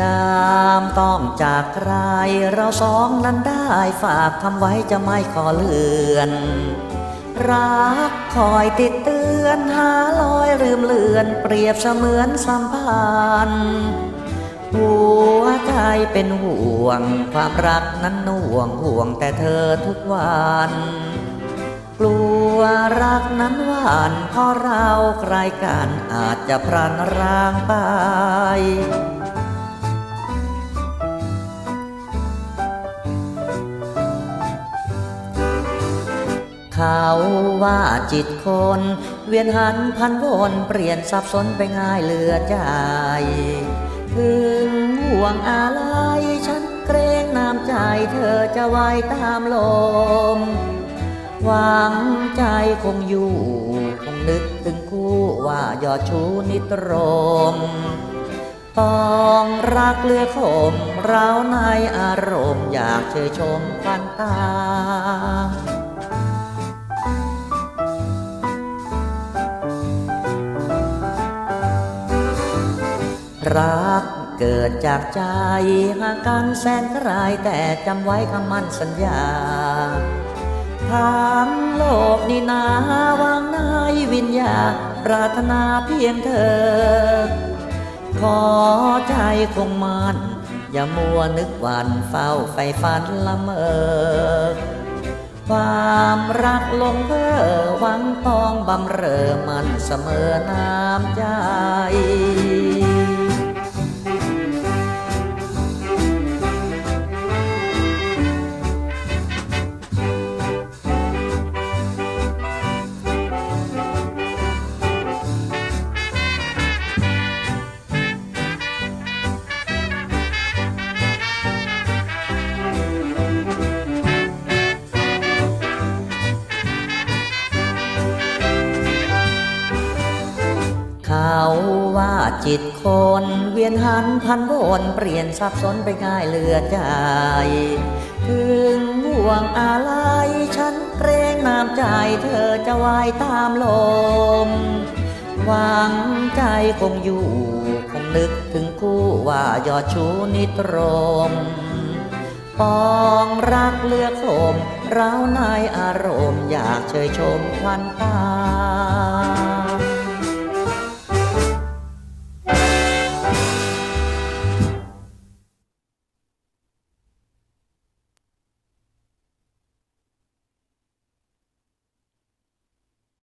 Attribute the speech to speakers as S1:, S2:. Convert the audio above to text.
S1: ยามต้องจากใคร เราสองนั้นได้ฝากคำไว้จะไม่ขอเลือน รักคอยติดเตือนหาลอยลืมเลือน เปรียบเสมือนสัมพันธ์หัวใจเป็นห่วง ความรักนั้นน่วงห่วงแต่เธอทุกวันกลัวรักนั้นหวานเพราะเราใกลกันอาจจะพลันร้างไป เขาว่าจิตคน เวียนหันพันวนเปลี่ยนสับสนไปง่ายเหลือใจถึงห่วงอะไรฉันเกรงน้ำใจเธอจะไว้ตามลม หวังใจคงอยู่ คงนึกถึงคู่ว่ายอดชูนิตรมต้องรักเลือคมเราในอารมณ์อยากเชยชมควันตา รักเกิดจากใจหางกันแสนไกลแต่จำไว้คำมั่นสัญญาทั้งโลกนี่นาวางนายวิญญาณปรารถนาเพียงเธอ ขอใจคงมันอย่ามัวนึกวันเฝ้าไฟฝันละเมอ ความรักลงเพ้อหวังปองบำเรอมันเสมอน้ำใจ เขาว่าจิตคนเวียนหันพันวนเปลี่ยนสับสนไปง่ายเลือใจ ถึงห่วงอะไรฉันเกรงน้ำใจเธอจะไว้ตามลม หวังใจคงอยู่ คงนึกถึงคู่ว่ายอดชูนิตรมปองรักเลือกคมเราในอารมณ์อยากเชยชมควันตา